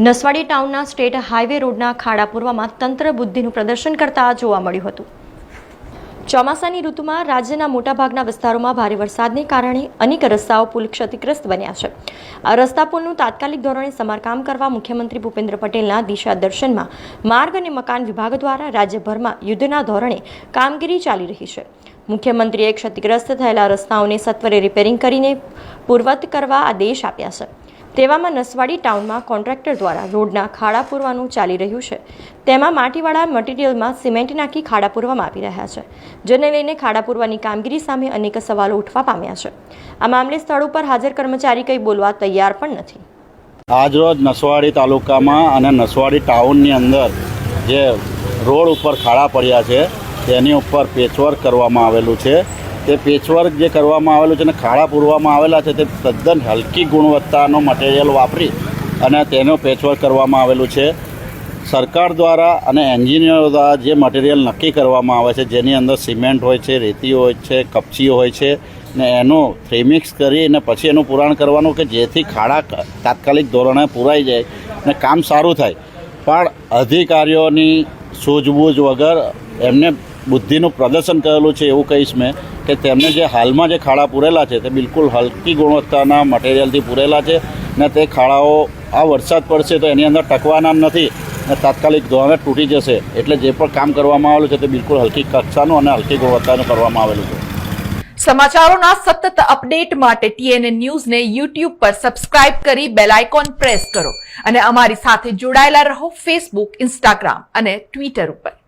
Naswadi ટાઉનના state highway રોડના ખાડા પૂર્વમાં તંત્ર બુદ્ધિનું પ્રદર્શન કરતા જોવા મળ્યું હતું. ચોમાસાની ઋતુમાં રાજ્યના મોટાભાગના વિસ્તારોમાં ભારે વરસાદને કારણે અનેક રસ્તાઓ પુલ ક્ષતિગ્રસ્ત બન્યા છે. આ રસ્તા પુલનું તાત્કાલિક ધોરણે સમારકામ કરવા મુખ્યમંત્રી ભૂપેન્દ્ર પટેલના દિશા દર્શનમાં માર્ગ અને મકાન વિભાગ દ્વારા રાજ્યભરમાં યુદ્ધના ધોરણે કામગીરી ચાલી રહી છે. મુખ્યમંત્રીએ ક્ષતિગ્રસ્ત થયેલા રસ્તાઓને સત્વરે રિપેરિંગ કરીને પૂર્વત કરવા આદેશ આપ્યા છે. તેવામાં નસવાડી ટાઉનમાં કોન્ટ્રાક્ટર દ્વારા રોડના ખાડા પૂરવાનું ચાલી રહ્યું છે. તેમાં માટીવાળા મટીરિયલમાં સિમેન્ટ નાખી ખાડા પૂરવામાં આવી રહ્યા છે, જેને લઈને ખાડા પૂરવાની કામગીરી સામે અનેક સવાલો ઉઠવા પામ્યા છે. આ મામલે સ્થળ ઉપર હાજર કર્મચારી કંઈ બોલવા તૈયાર પણ નથી. આજરોજ નસવાડી તાલુકામાં અને નસવાડી ટાઉનની અંદર જે રોડ ઉપર ખાડા પડ્યા છે, તેની ઉપર પેચવર્ક કરવામાં આવેલું છે. તે પેચવર્ક જે કરવામાં આવેલું છે અને ખાડા પૂરવામાં આવેલા છે, તે તદ્દન હલકી ગુણવત્તાનો મટીરિયલ વાપરી અને તેનો પેચવર્ક કરવામાં આવેલું છે. સરકાર દ્વારા અને એન્જિનિયરો દ્વારા જે મટીરિયલ નક્કી કરવામાં આવે છે, જેની અંદર સિમેન્ટ હોય છે, રેતી હોય છે કપચીઓ હોય છે, ને એનો થ્રીમિક્સ કરી અને પછી એનું પુરાણ કરવાનું કે જેથી ખાડા તાત્કાલિક ધોરણે પુરાઈ જાય અને કામ સારું થાય. પણ અધિકારીઓની સૂઝબૂઝ વગર એમને બુદ્ધિનું પ્રદર્શન કરેલું છે એવું કહીશ મેં, કે તેમને જે હાલમાં જે ખાડા પૂરેલા છે તે બિલકુલ હલકી ગુણવત્તાના મટીરિયલથી પૂરેલા છે ને તે ખાડાઓ આ વરસાદ પડશે તો એની અંદર ટકવાના નથી ને તાત્કાલિક ધોરણે તૂટી જશે. એટલે જે પણ કામ કરવામાં આવેલું છે તે બિલકુલ હલકી કક્ષાનું અને હલકી ગુણવત્તાનું કરવામાં આવેલું છે. સમાચારોના સતત અપડેટ માટે ટીએનએ ન્યૂઝને યુટ્યુબ પર સબસ્ક્રાઇબ કરી બેલ આઇકોન પ્રેસ કરો અને અમારી સાથે જોડાયેલા રહો ફેસબુક ઇન્સ્ટાગ્રામ અને ટ્વિટર ઉપર.